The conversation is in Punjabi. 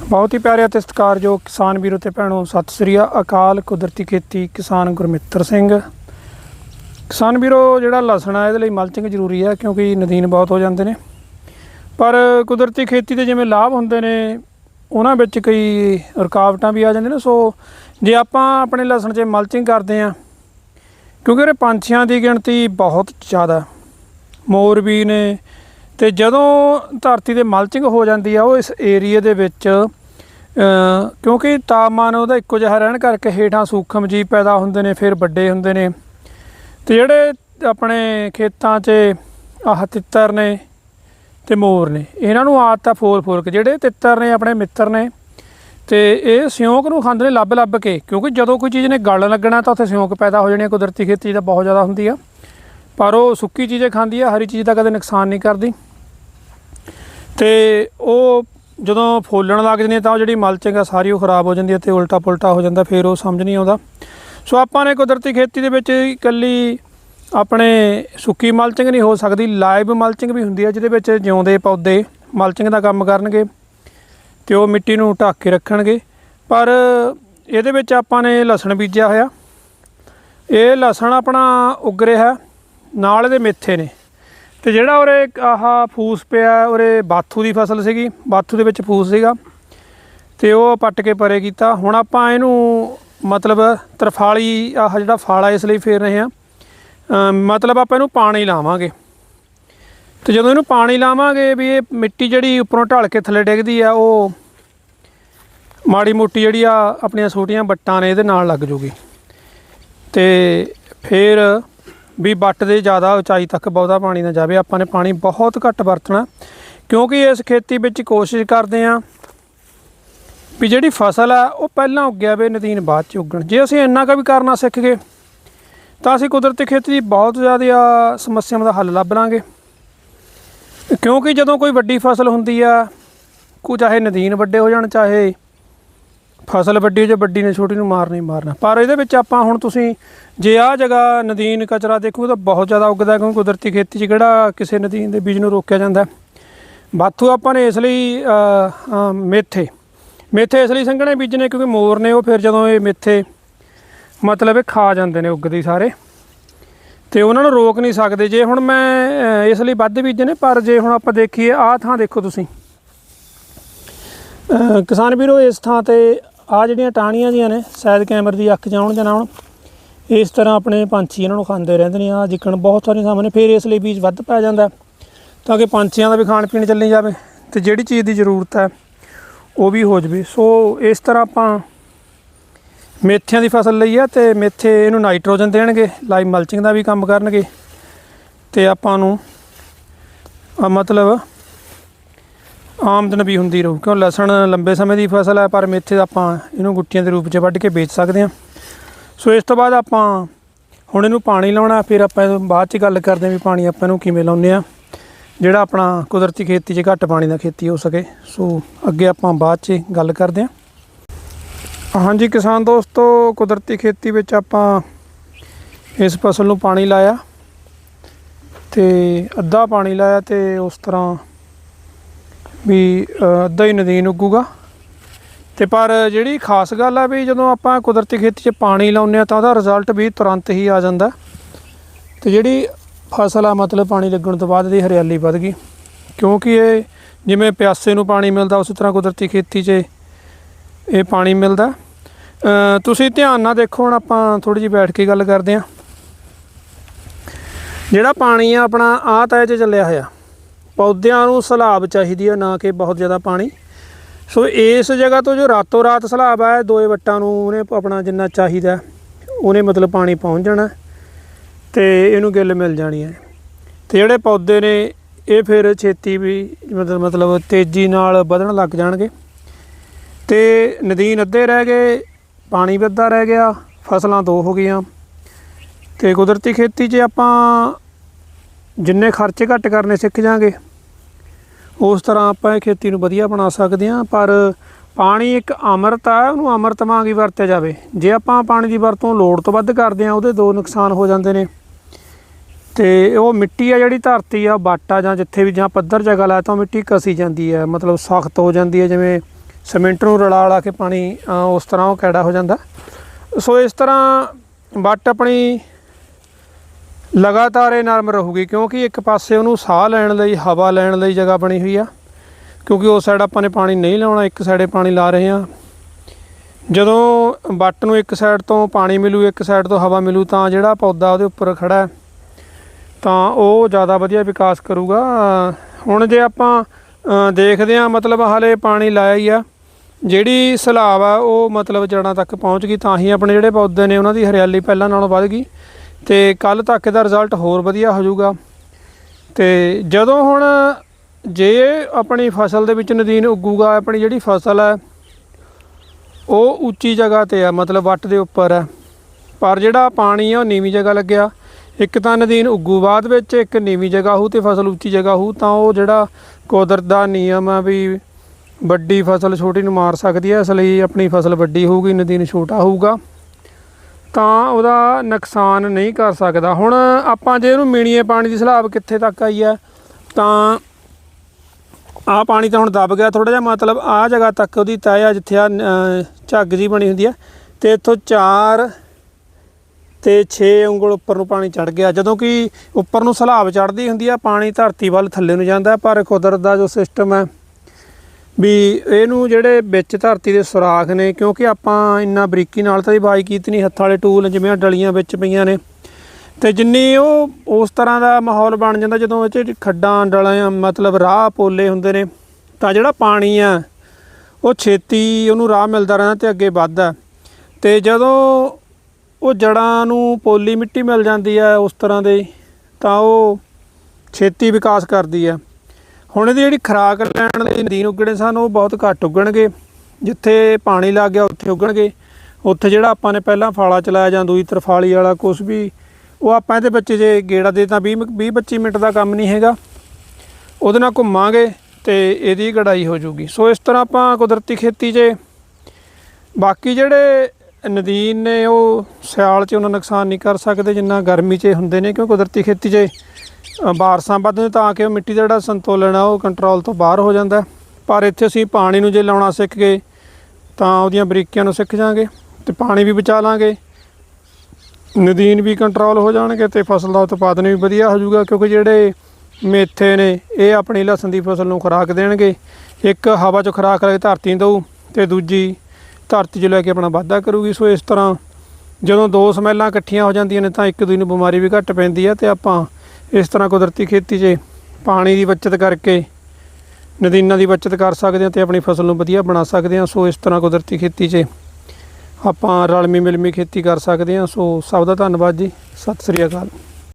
ਬਹੁਤ ਹੀ ਪਿਆਰੇ ਅਤੇ ਸਤਿਕਾਰਯੋਗ ਕਿਸਾਨ ਵੀਰੋ ਤੇ ਭੈਣੋ, ਸਤਿ ਸ੍ਰੀ ਅਕਾਲ। ਕੁਦਰਤੀ ਖੇਤੀ ਕਿਸਾਨ ਗੁਰਮਿੱਤਰ ਸਿੰਘ। ਕਿਸਾਨ ਵੀਰੋ, ਜਿਹੜਾ ਲਸਣ ਆ, ਇਹਦੇ ਲਈ ਮਲਚਿੰਗ ਜ਼ਰੂਰੀ ਹੈ ਕਿਉਂਕਿ ਨਦੀਨ ਬਹੁਤ ਹੋ ਜਾਂਦੇ ਨੇ। ਪਰ ਕੁਦਰਤੀ ਖੇਤੀ ਦੇ ਜਿਵੇਂ ਲਾਭ ਹੁੰਦੇ ਨੇ, ਉਹਨਾਂ ਵਿੱਚ ਕਈ ਰੁਕਾਵਟਾਂ ਵੀ ਆ ਜਾਂਦੀਆਂ ਨੇ। ਸੋ, ਜੇ ਆਪਾਂ ਆਪਣੇ ਲਸਣ 'ਚ ਮਲਚਿੰਗ ਕਰਦੇ ਆ ਕਿਉਂਕਿ ਉਹਦੇ ਪੰਛੀਆਂ ਦੀ ਗਿਣਤੀ ਬਹੁਤ ਜ਼ਿਆਦਾ। ਮੋਰ ਵੀ ਨੇ ਤੇ ਜਦੋਂ ਧਰਤੀ ਦੇ ਮਲਚਿੰਗ ਹੋ ਜਾਂਦੀ ਆ, ਉਹ ਇਸ ਏਰੀਏ ਦੇ ਵਿੱਚ ਕਿਉਂਕਿ ਤਾਪਮਾਨ ਉਹਦਾ ਇੱਕੋ ਜਿਹਾ ਰਹਿਣ ਕਰਕੇ ਹੇਠਾਂ ਸੂਖਮ ਜੀਵ ਪੈਦਾ ਹੁੰਦੇ ਨੇ, ਫਿਰ ਵੱਡੇ ਹੁੰਦੇ ਨੇ। ਤੇ ਜਿਹੜੇ ਆਪਣੇ ਖੇਤਾਂ 'ਚ ਆਹ ਤਿੱਤਰ ਨੇ ਤੇ ਮੋਰ ਨੇ, ਇਹਨਾਂ ਨੂੰ ਆਦਤ ਆ ਫੋਲ ਫੋਲ ਜਿਹੜੇ ਤਿੱਤਰ ਨੇ, ਆਪਣੇ ਮਿੱਤਰ ਨੇ, ਤੇ ਇਹ ਸਿਉਂਕ ਨੂੰ ਖਾਂਦੇ ਨੇ ਲੱਭ ਲੱਭ ਕੇ, ਕਿਉਂਕਿ ਜਦੋਂ ਕੋਈ ਚੀਜ਼ ਨੇ ਗਲ ਲੱਗਣਾ ਤਾਂ ਉੱਥੇ ਸਿਉਂਕ ਪੈਦਾ ਹੋ ਜਾਣੀ ਕੁਦਰਤੀ ਖੇਤੀ ਦਾ ਬਹੁਤ ਜ਼ਿਆਦਾ ਹੁੰਦੀ ਆ। ਪਰ ਉਹ ਸੁੱਕੀ ਚੀਜ਼ੇ ਖਾਂਦੀ ਆ, ਹਰੀ ਚੀਜ਼ ਦਾ ਕਦੇ ਨੁਕਸਾਨ ਨਹੀਂ ਕਰਦੀ। ਤੇ ਉਹ ਜਦੋਂ ਫੋਲਣ ਲੱਗ ਜਾਂਦੀ ਤਾਂ ਉਹ ਜਿਹੜੀ ਮਲਚਿੰਗ ਆ ਸਾਰੀ ਉਹ ਖਰਾਬ ਹੋ ਜਾਂਦੀ ਹੈ ਤੇ ਉਲਟਾ ਪੁਲਟਾ ਹੋ ਜਾਂਦਾ, ਫਿਰ ਉਹ ਸਮਝ ਨਹੀਂ ਆਉਂਦਾ। ਸੋ ਆਪਾਂ ਨੇ ਕੁਦਰਤੀ ਖੇਤੀ ਦੇ ਵਿੱਚ ਇਕੱਲੀ ਆਪਣੇ ਸੁੱਕੀ ਮਲਚਿੰਗ ਨਹੀਂ ਹੋ ਸਕਦੀ ਲਾਈਵ ਮਲਚਿੰਗ ਵੀ ਹੁੰਦੀ ਹੈ ਜਿਹਦੇ ਵਿੱਚ ਜਿਉਂਦੇ ਪੌਦੇ ਮਲਚਿੰਗ ਦਾ ਕੰਮ ਕਰਨਗੇ ਤੇ ਉਹ ਮਿੱਟੀ ਨੂੰ ਢੱਕ ਕੇ ਰੱਖਣਗੇ। ਪਰ ਇਹਦੇ ਵਿੱਚ ਆਪਾਂ ਨੇ ਲਸਣ ਬੀਜਿਆ ਹੋਇਆ। ਇਹ ਲਸਣ ਆਪਣਾ ਉੱਗ ਰਿਹਾ। ਨਾਲ ਇਹਦੇ ਮੇਥੇ ਨੇ। ਤੇ ਜਿਹੜਾ ਉਰੇ ਆਹ ਫੂਸ ਪਿਆ ਉਰੇ ਬਾਥੂ ਦੀ ਫਸਲ ਸੀਗੀ, ਬਾਥੂ ਦੇ ਵਿੱਚ ਫੂਸ ਸੀਗਾ। ਤੇ ਉਹ ਪੱਟ ਕੇ ਪਰੇ ਕੀਤਾ। ਹੁਣ ਆਪਾਂ ਇਹਨੂੰ ਮਤਲਬ ਤਰਫਾਲੀ ਆਹ ਜਿਹੜਾ ਫਾਲਾ ਇਸ ਲਈ ਫੇਰ ਰਹੇ ਆ ਮਤਲਬ ਆਪਾਂ ਇਹਨੂੰ ਪਾਣੀ ਲਾਵਾਂਗੇ। ਤੇ ਜਦੋਂ ਇਹਨੂੰ ਪਾਣੀ ਲਾਵਾਂਗੇ ਵੀ ਇਹ ਮਿੱਟੀ ਜਿਹੜੀ ਉੱਪਰੋਂ ਢਲ ਕੇ ਥੱਲੇ ਡਿੱਗਦੀ ਆ, ਉਹ ਮਾੜੀ ਮੋਟੀ ਜਿਹੜੀ ਆ ਆਪਣੀਆਂ ਛੋਟੀਆਂ ਬੱਟਾਂ ਨੇ ਇਹਦੇ ਨਾਲ ਲੱਗ ਜੂਗੀ। ਤੇ ਫਿਰ ਵੀ ਬੱਟ ਦੇ ਜ਼ਿਆਦਾ ਉਚਾਈ ਤੱਕ ਬਹੁਤਾ ਪਾਣੀ ਨਾ ਜਾਵੇ। ਆਪਾਂ ਨੇ ਪਾਣੀ ਬਹੁਤ ਘੱਟ ਵਰਤਣਾ, ਕਿਉਂਕਿ ਇਸ ਖੇਤੀ ਵਿੱਚ ਕੋਸ਼ਿਸ਼ ਕਰਦੇ ਆ ਵੀ ਜਿਹੜੀ ਫਸਲ ਆ, ਉਹ ਪਹਿਲਾਂ ਉੱਗਿਆ ਵੇ ਨਦੀਨ ਬਾਅਦ ਚ ਉੱਗਣ। ਜੇ ਅਸੀਂ ਇੰਨਾ ਕੁ ਵੀ ਕਰਨਾ ਸਿੱਖ ਗਏ, ਤਾਂ ਅਸੀਂ ਕੁਦਰਤੀ ਖੇਤੀ ਦੀ ਬਹੁਤ ਜ਼ਿਆਦਾ ਸਮੱਸਿਆਵਾਂ ਦਾ ਹੱਲ ਲੱਭ ਲਾਂਗੇ। ਕਿਉਂਕਿ ਜਦੋਂ ਕੋਈ ਵੱਡੀ ਫਸਲ ਹੁੰਦੀ ਆ, ਕੋ ਚਾਹੇ ਨਦੀਨ ਵੱਡੇ ਹੋ ਜਾਣ, ਚਾਹੇ ਫਸਲ ਵੱਡੀ ਜੇ, ਵੱਡੀ ਨੇ ਛੋਟੀ ਨੂੰ ਮਾਰਨਾ ਹੀ ਮਾਰਨਾ। ਪਰ ਇਹਦੇ ਵਿੱਚ ਆਪਾਂ ਹੁਣ ਤੁਸੀਂ ਜੇ ਆਹ ਜਗ੍ਹਾ ਨਦੀਨ ਕਚਰਾ ਦੇਖੋ ਤਾਂ ਬਹੁਤ ਜ਼ਿਆਦਾ ਉੱਗਦਾ ਕਿਉਂਕਿ ਕੁਦਰਤੀ ਖੇਤੀ 'ਚ ਕਿਹੜਾ ਕਿਸੇ ਨਦੀਨ ਦੇ ਬੀਜ ਨੂੰ ਰੋਕਿਆ ਜਾਂਦਾ ਬਾਥੂ ਆਪਾਂ ਨੇ ਇਸ ਲਈ ਮੇਥੇ। ਮੇਥੇ ਇਸ ਲਈ ਸੰਘਣੇ ਬੀਜਣੇ ਕਿਉਂਕਿ ਮੋਰ ਨੇ, ਉਹ ਫਿਰ ਜਦੋਂ ਇਹ ਮੇਥੇ, ਮਤਲਬ ਇਹ ਖਾ ਜਾਂਦੇ ਨੇ, ਉੱਗਦੇ ਸਾਰੇ। ਤੇ ਉਹਨਾਂ ਨੂੰ ਰੋਕ ਨਹੀਂ ਸਕਦੇ। ਜੇ ਹੁਣ ਮੈਂ ਇਸ ਲਈ ਵੱਧ ਬੀਜੇ ਨੇ, ਪਰ ਜੇ ਹੁਣ ਆਪਾਂ ਦੇਖੀਏ, ਆਹ ਥਾਂ ਦੇਖੋ ਤੁਸੀਂ। ਕਿਸਾਨ ਵੀਰੋ, ਇਸ ਥਾਂ ਤੇ ਆ ਜਿਹੜੀਆਂ ਟਾਹਣੀਆਂ ਜੀਆਂ ਨੇ, ਸ਼ਾਇਦ ਕੈਮਰ ਦੀ ਅੱਖ ਜਾਉਣ ਜਾਂ ਨਾ ਆਉਣ, ਇਸ ਤਰ੍ਹਾਂ ਆਪਣੇ ਪੰਛੀ ਇਹਨਾਂ ਨੂੰ ਖਾਂਦੇ ਰਹਿੰਦੇ ਨੇ ਆ ਜਿੱਕਣ ਬਹੁਤ ਸਾਰੀਆਂ ਸਾਹਮਣੇ, ਫਿਰ ਇਸ ਲਈ ਬੀਜ ਵੱਧ ਪੈ ਜਾਂਦਾ ਤਾਂ ਕਿ ਪੰਛੀਆਂ ਦਾ ਵੀ ਖਾਣ ਪੀਣ ਚੱਲੀ ਜਾਵੇ ਤੇ ਜਿਹੜੀ ਚੀਜ਼ ਦੀ ਜ਼ਰੂਰਤ ਹੈ, ਉਹ ਵੀ ਹੋ ਜਵੇ। ਸੋ ਇਸ ਤਰ੍ਹਾਂ ਆਪਾਂ ਮੇਥਿਆਂ ਦੀ ਫਸਲ ਲਈ ਆ ਤੇ ਮੇਥੇ ਇਹਨੂੰ ਨਾਈਟ੍ਰੋਜਨ ਦੇਣਗੇ, ਲਾਈਵ ਮਲਚਿੰਗ ਦਾ ਵੀ ਕੰਮ ਕਰਨਗੇ ਤੇ ਆਪਾਂ ਨੂੰ ਮਤਲਬ ਆਮਦਨ ਵੀ ਹੁੰਦੀ ਰਹੂ, ਕਿਉਂ ਲਸਣ ਲੰਬੇ ਸਮੇਂ ਦੀ ਫਸਲ ਹੈ, ਪਰ ਮੇਥੇ ਆਪਾਂ ਇਹਨੂੰ ਗੁੱਟੀਆਂ ਦੇ ਰੂਪ 'ਚ ਵੱਢ ਕੇ ਵੇਚ ਸਕਦੇ ਹਾਂ। ਸੋ ਇਸ ਤੋਂ ਬਾਅਦ ਆਪਾਂ ਹੁਣ ਇਹਨੂੰ ਪਾਣੀ ਲਾਉਣਾ, ਫਿਰ ਆਪਾਂ ਬਾਅਦ 'ਚ ਗੱਲ ਕਰਦੇ ਹਾਂ ਵੀ ਪਾਣੀ ਆਪਾਂ ਇਹਨੂੰ ਕਿਵੇਂ ਲਾਉਂਦੇ ਆ ਜਿਹੜਾ ਆਪਣਾ ਕੁਦਰਤੀ ਖੇਤੀ 'ਚ ਘੱਟ ਪਾਣੀ ਦਾ ਖੇਤੀ ਹੋ ਸਕੇ। ਸੋ ਅੱਗੇ ਆਪਾਂ ਬਾਅਦ 'ਚ ਗੱਲ ਕਰਦੇ ਹਾਂ। ਹਾਂਜੀ ਕਿਸਾਨ ਦੋਸਤੋ, ਕੁਦਰਤੀ ਖੇਤੀ ਵਿੱਚ ਆਪਾਂ ਇਸ ਫਸਲ ਨੂੰ ਪਾਣੀ ਲਾਇਆ ਤੇ ਅੱਧਾ ਪਾਣੀ ਲਾਇਆ ਤੇ ਉਸ ਤਰ੍ਹਾਂ ਵੀ ਅੱਧਾ ਹੀ ਨਦੀਨ ਉੱਗੂਗਾ। ਤੇ ਪਰ ਜਿਹੜੀ ਖਾਸ ਗੱਲ ਆ ਵੀ ਜਦੋਂ ਆਪਾਂ ਕੁਦਰਤੀ ਖੇਤੀ 'ਚ ਪਾਣੀ ਲਾਉਂਦੇ ਆ ਤਾਂ ਉਹਦਾ ਰਿਜ਼ਲਟ ਵੀ ਤੁਰੰਤ ਹੀ ਆ ਜਾਂਦਾ। ਤੇ ਜਿਹੜੀ ਫਸਲ ਆ, ਮਤਲਬ ਪਾਣੀ ਲੱਗਣ ਤੋਂ ਬਾਅਦ ਦੀ ਹਰਿਆਲੀ ਵੱਧ ਗਈ। ਕਿਉਂਕਿ ਇਹ ਜਿਵੇਂ ਪਿਆਸੇ ਨੂੰ ਪਾਣੀ ਮਿਲਦਾ, ਉਸੇ ਤਰ੍ਹਾਂ ਕੁਦਰਤੀ ਖੇਤੀ 'ਚ ਇਹ ਪਾਣੀ ਮਿਲਦਾ। ਤੁਸੀਂ ਧਿਆਨ ਨਾਲ ਦੇਖੋ, ਹੁਣ ਆਪਾਂ ਥੋੜੀ ਜਿਹੀ ਬੈਠ ਕੇ ਗੱਲ ਕਰਦੇ ਆ ਜਿਹੜਾ ਪਾਣੀ ਆ, ਆਪਣਾ ਆਹ ਤਾਂ 'ਚ ਚੱਲਿਆ ਹੋਇਆ। ਪੌਦਿਆਂ ਨੂੰ ਸਲਾਬ ਚਾਹੀਦੀ ਹੈ ਨਾ ਕਿ ਬਹੁਤ ਜ਼ਿਆਦਾ ਪਾਣੀ। ਸੋ ਇਸ ਜਗ੍ਹਾ ਤੋਂ ਜੋ ਰਾਤੋਂ ਰਾਤ ਸਲਾਬ ਆ ਦੋਏ ਵੱਟਾਂ ਨੂੰ ਉਹਨੇ ਆਪਣਾ ਜਿੰਨਾ ਚਾਹੀਦਾ ਉਹਨੇ ਮਤਲਬ ਪਾਣੀ ਪਹੁੰਚ ਜਾਣਾ ਤੇ ਇਹਨੂੰ ਗਿੱਲ ਮਿਲ ਜਾਣੀ ਹੈ। ਤੇ ਜਿਹੜੇ ਪੌਦੇ ਨੇ, ਇਹ ਫਿਰ ਛੇਤੀ ਵੀ ਮਤਲਬ ਮਤਲਬ ਤੇਜ਼ੀ ਨਾਲ ਵਧਣ ਲੱਗ ਜਾਣਗੇ। ਤੇ ਨਦੀਨ ਅੱਧੇ ਰਹਿ ਗਏ, ਪਾਣੀ ਵੀ ਅੱਧਾ ਰਹਿ ਗਿਆ, ਫਸਲਾਂ ਦੋ ਹੋ ਗਈਆਂ। ਤੇ ਕੁਦਰਤੀ ਖੇਤੀ 'ਚ ਆਪਾਂ ਜਿੰਨੇ ਖਰਚੇ ਘੱਟ ਕਰਨੇ ਸਿੱਖ ਜਾਾਂਗੇ। ਉਸ ਤਰ੍ਹਾਂ ਆਪਾਂ ਇਹ ਖੇਤੀ ਨੂੰ ਵਧੀਆ ਬਣਾ ਸਕਦੇ ਹਾਂ, ਪਰ ਪਾਣੀ ਇੱਕ ਅੰਮ੍ਰਿਤ ਆ, ਉਹਨੂੰ ਅੰਮ੍ਰਿਤ ਵਾਂਗ ਹੀ ਵਰਤਿਆ ਜਾਵੇ। ਜੇ ਆਪਾਂ ਪਾਣੀ ਦੀ ਵਰਤੋਂ ਲੋੜ ਤੋਂ ਵੱਧ ਕਰਦੇ ਹਾਂ, ਉਹਦੇ ਦੋ ਨੁਕਸਾਨ ਹੋ ਜਾਂਦੇ ਨੇ। ਤੇ ਉਹ ਮਿੱਟੀ ਆ ਜਿਹੜੀ ਧਰਤੀ ਆ ਬਾਟਾ ਜਾਂ ਜਿੱਥੇ ਵੀ ਜਾਂ ਪੱਧਰ ਜਗ੍ਹਾ ਲਾਇਆ ਤਾਂ ਉਹ ਮਿੱਟੀ ਕਸੀ ਜਾਂਦੀ ਹੈ ਮਤਲਬ ਸਖਤ ਹੋ ਜਾਂਦੀ ਹੈ ਜਿਵੇਂ ਸੀਮੈਂਟ ਨੂੰ ਰਲਾ ਰਲਾ ਕੇ ਪਾਣੀ ਉਸ ਤਰ੍ਹਾਂ ਉਹ ਕੈੜਾ ਹੋ ਜਾਂਦਾ। ਸੋ ਇਸ ਤਰ੍ਹਾਂ ਵੱਟ ਆਪਣੀ ਲਗਾਤਾਰ ਇਹ ਨਰਮ ਰਹੂਗੀ ਕਿਉਂਕਿ ਇੱਕ ਪਾਸੇ ਉਹਨੂੰ ਸਾਹ ਲੈਣ ਲਈ, ਹਵਾ ਲੈਣ ਲਈ ਜਗ੍ਹਾ ਬਣੀ ਹੋਈ ਆ। ਕਿਉਂਕਿ ਉਸ ਸਾਈਡ ਆਪਾਂ ਨੇ ਪਾਣੀ ਨਹੀਂ ਲਾਉਣਾ, ਇੱਕ ਸਾਈਡੇ ਪਾਣੀ ਲਾ ਰਹੇ ਆ ਜਦੋਂ ਵੱਟ ਨੂੰ ਇੱਕ ਸਾਈਡ ਤੋਂ ਪਾਣੀ ਮਿਲੂ, ਇੱਕ ਸਾਈਡ ਤੋਂ ਹਵਾ ਮਿਲੂ, ਤਾਂ ਜਿਹੜਾ ਪੌਦਾ ਉਹਦੇ ਉੱਪਰ ਖੜਾ ਹੈ, ਤਾਂ ਉਹ ਜ਼ਿਆਦਾ ਵਧੀਆ ਵਿਕਾਸ ਕਰੂਗਾ। ਹੁਣ ਜੇ ਆਪਾਂ ਦੇਖਦੇ ਆ ਮਤਲਬ ਹਾਲੇ ਪਾਣੀ ਲਾਇਆ ਹੀ ਆ। ਜਿਹੜੀ ਸਲਾਬ ਆ, ਉਹ ਮਤਲਬ ਜੜਾਂ ਤੱਕ ਪਹੁੰਚ ਗਈ, ਤਾਂ ਹੀ ਆਪਣੇ ਜਿਹੜੇ ਪੌਦੇ ਨੇ, ਉਹਨਾਂ ਦੀ ਹਰਿਆਲੀ ਪਹਿਲਾਂ ਨਾਲੋਂ ਵੱਧ ਗਈ। ਤੇ ਕੱਲ ਤੱਕ ਦਾ ਰਿਜ਼ਲਟ ਹੋਰ ਵਧੀਆ ਹੋ ਜਾਊਗਾ। ਤੇ ਜਦੋਂ ਹੁਣ ਜੇ ਆਪਣੀ ਫਸਲ ਦੇ ਵਿੱਚ ਨਦੀਨ ਉੱਗੂਗਾ, ਆਪਣੀ ਜਿਹੜੀ ਫਸਲ ਹੈ, ਉਹ ਉੱਚੀ ਜਗ੍ਹਾ ਤੇ ਆ, ਮਤਲਬ ਵੱਟ ਦੇ ਉੱਪਰ ਹੈ। ਪਰ ਜਿਹੜਾ ਪਾਣੀ ਆ, ਉਹ ਨੀਵੀਂ ਜਗ੍ਹਾ ਲੱਗਿਆ। ਇੱਕ ਤਾਂ ਨਦੀਨ ਉੱਗੂ ਬਾਅਦ ਵਿੱਚ, ਇੱਕ ਨੀਵੀਂ ਜਗ੍ਹਾ ਹੋਊ ਤੇ ਫਸਲ ਉੱਚੀ ਜਗ੍ਹਾ ਹੋਊ, ਤਾਂ ਉਹ ਜਿਹੜਾ ਕੁਦਰਤ ਦਾ ਨਿਯਮ ਆ ਵੀ ਵੱਡੀ ਫਸਲ ਛੋਟੀ ਨੂੰ ਮਾਰ ਸਕਦੀ ਹੈ, ਇਸ ਲਈ ਆਪਣੀ ਫਸਲ ਵੱਡੀ ਹੋਊਗੀ, ਨਦੀਨ ਛੋਟਾ ਹੋਊਗਾ। ਤਾਂ ਉਹਦਾ ਨੁਕਸਾਨ ਨਹੀਂ ਕਰ ਸਕਦਾ। ਹੁਣ ਆਪਾਂ ਜੇ ਇਹਨੂੰ ਮੀਣੀਏ ਪਾਣੀ ਦੀ ਸਲਾਬ ਕਿੱਥੇ ਤੱਕ ਆਈ ਹੈ, ਤਾਂ ਆ ਪਾਣੀ ਤਾਂ ਹੁਣ ਦਬ ਗਿਆ। ਥੋੜਾ ਜਿਹਾ ਮਤਲਬ ਆ ਜਗ੍ਹਾ ਤੱਕ ਉਹਦੀ ਤਹਿ ਆ ਜਿੱਥੇ ਆ ਝੱਗ ਜੀ ਬਣੀ ਹੁੰਦੀ ਆ ਤੇ ਇੱਥੋਂ 4 ਤੇ 6 ਉਂਗਲ ਉੱਪਰ ਨੂੰ ਪਾਣੀ ਚੜ ਗਿਆ। ਜਦੋਂ ਕਿ ਉੱਪਰ ਨੂੰ ਸਲਾਬ ਚੜਦੀ ਹੁੰਦੀ ਆ, ਪਾਣੀ ਧਰਤੀ ਵੱਲ ਥੱਲੇ ਨੂੰ ਜਾਂਦਾ ਪਰ ਕੁਦਰਤ ਦਾ ਜੋ ਸਿਸਟਮ ਹੈ ਵੀ ਇਹਨੂੰ ਜਿਹੜੇ ਵਿੱਚ ਧਰਤੀ ਦੇ ਸੁਰਾਖ ਨੇ, ਕਿਉਂਕਿ ਆਪਾਂ ਇੰਨਾ ਬਰੀਕੀ ਨਾਲ ਤਾਂ ਇਹ ਬਾਈ ਕੀਤੀ ਨਹੀਂ, ਹੱਥ ਵਾਲੇ ਟੂਲ ਜਿਵੇਂ ਡਲੀਆਂ ਵਿੱਚ ਪਈਆਂ ਨੇ। ਤੇ ਜਿੰਨੀ ਉਹ ਉਸ ਤਰ੍ਹਾਂ ਦਾ ਮਾਹੌਲ ਬਣ ਜਾਂਦਾ, ਜਦੋਂ ਇਹ 'ਚ ਖੱਡਾਂ ਡਲਾਂ ਮਤਲਬ ਰਾਹ ਪੋਲੇ ਹੁੰਦੇ ਨੇ, ਤਾਂ ਜਿਹੜਾ ਪਾਣੀ ਆ, ਉਹ ਛੇਤੀ ਉਹਨੂੰ ਰਾਹ ਮਿਲਦਾ ਰਹਿੰਦਾ ਤੇ ਅੱਗੇ ਵੱਧਦਾ। ਤੇ ਜਦੋਂ ਉਹ ਜੜਾਂ ਨੂੰ ਪੋਲੀ ਮਿੱਟੀ ਮਿਲ ਜਾਂਦੀ ਹੈ ਉਸ ਤਰ੍ਹਾਂ ਦੇ, ਤਾਂ ਉਹ ਛੇਤੀ ਵਿਕਾਸ ਕਰਦੀ ਹੈ ਹੁਣ ਇਹਦੀ ਜਿਹੜੀ ਖਰਾਕ ਲੈਣ ਦੇ ਨਦੀਨ ਉੱਗਣੇ ਸਨ, ਉਹ ਬਹੁਤ ਘੱਟ ਉੱਗਣਗੇ। ਜਿੱਥੇ ਪਾਣੀ ਲੱਗ ਗਿਆ, ਉੱਥੇ ਉੱਗਣਗੇ। ਉੱਥੇ ਜਿਹੜਾ ਆਪਾਂ ਨੇ ਪਹਿਲਾਂ ਫਾਲਾ ਚਲਾਇਆ ਜਾਂ ਦੂਜੀ ਤਰਫਾਲੀ ਵਾਲਾ ਕੁਝ ਵੀ, ਉਹ ਆਪਾਂ ਇਹਦੇ ਵਿੱਚ ਜੇ ਗੇੜਾ ਦੇ ਤਾਂ 20 20 25 ਮਿੰਟ ਦਾ ਕੰਮ ਨਹੀਂ ਹੈਗਾ। ਉਹਦੇ ਨਾਲ ਘੁੰਮਾਂਗੇ ਤੇ ਇਹਦੀ ਗੜਾਈ ਹੋ ਜੂਗੀ ਸੋ ਇਸ ਤਰ੍ਹਾਂ ਆਪਾਂ ਕੁਦਰਤੀ ਖੇਤੀ 'ਚ ਬਾਕੀ ਜਿਹੜੇ ਨਦੀਨ ਨੇ, ਉਹ ਸਿਆਲ 'ਚ ਉਹਨਾਂ ਨੁਕਸਾਨ ਨਹੀਂ ਕਰ ਸਕਦੇ, ਜਿੰਨਾ ਗਰਮੀ 'ਚ ਹੁੰਦੇ ਨੇ, ਕਿਉਂ ਕੁਦਰਤੀ ਖੇਤੀ 'ਚ ਬਾਰਸਾਂ ਵੱਧ ਤਾਂ ਕਿ ਉਹ ਮਿੱਟੀ ਦਾ ਜਿਹੜਾ ਸੰਤੁਲਨ ਆ, ਉਹ ਕੰਟਰੋਲ ਤੋਂ ਬਾਹਰ ਹੋ ਜਾਂਦਾ ਪਰ ਇੱਥੇ ਅਸੀਂ ਪਾਣੀ ਨੂੰ ਜੇ ਲਾਉਣਾ ਸਿੱਖ ਗਏ, ਤਾਂ ਉਹਦੀਆਂ ਬਰੀਕੀਆਂ ਨੂੰ ਸਿੱਖ ਜਾਾਂਗੇ ਤੇ ਪਾਣੀ ਵੀ ਬਚਾ ਲਾਂਗੇ। ਨਦੀਨ ਵੀ ਕੰਟਰੋਲ ਹੋ ਜਾਣਗੇ ਤੇ ਫਸਲ ਦਾ ਉਤਪਾਦਨ ਵੀ ਵਧੀਆ ਹੋ ਜਾਊਗਾ, ਕਿਉਂਕਿ ਜਿਹੜੇ ਮੇਥੇ ਨੇ, ਇਹ ਆਪਣੀ ਲਸਣ ਦੀ ਫਸਲ ਨੂੰ ਖੁਰਾਕ ਦੇਣਗੇ। ਇੱਕ ਹਵਾ 'ਚ ਖੁਰਾਕ ਲੈ ਕੇ ਧਰਤੀ ਨੂੰ ਦਊ ਤੇ ਦੂਜੀ ਧਰਤੀ 'ਚ ਲੈ ਕੇ ਆਪਣਾ ਵਾਧਾ ਕਰੂਗੀ। ਸੋ ਇਸ ਤਰ੍ਹਾਂ ਜਦੋਂ ਦੋ ਸਮੈਲਾਂ ਇਕੱਠੀਆਂ ਹੋ ਜਾਂਦੀਆਂ ਨੇ, ਤਾਂ ਇੱਕ ਦੂਜੇ ਨੂੰ ਬਿਮਾਰੀ ਵੀ ਘੱਟ ਪੈਂਦੀ ਹੈ ਤੇ ਆਪਾਂ ਇਸ ਤਰ੍ਹਾਂ ਕੁਦਰਤੀ ਖੇਤੀ 'ਚ ਪਾਣੀ ਦੀ ਬਚਤ ਕਰਕੇ ਨਦੀਨਾਂ ਦੀ ਬਚਤ ਕਰ ਸਕਦੇ ਹਾਂ ਤੇ ਆਪਣੀ ਫਸਲ ਨੂੰ ਵਧੀਆ ਬਣਾ ਸਕਦੇ ਹਾਂ। ਸੋ ਇਸ ਤਰ੍ਹਾਂ ਕੁਦਰਤੀ ਖੇਤੀ 'ਚ ਆਪਾਂ ਰਲਮੀ ਮਿਲਮੀ ਖੇਤੀ ਕਰ ਸਕਦੇ ਹਾਂ। ਸੋ ਸਭ ਦਾ ਧੰਨਵਾਦ ਜੀ। ਸਤਿ ਸ੍ਰੀ ਅਕਾਲ।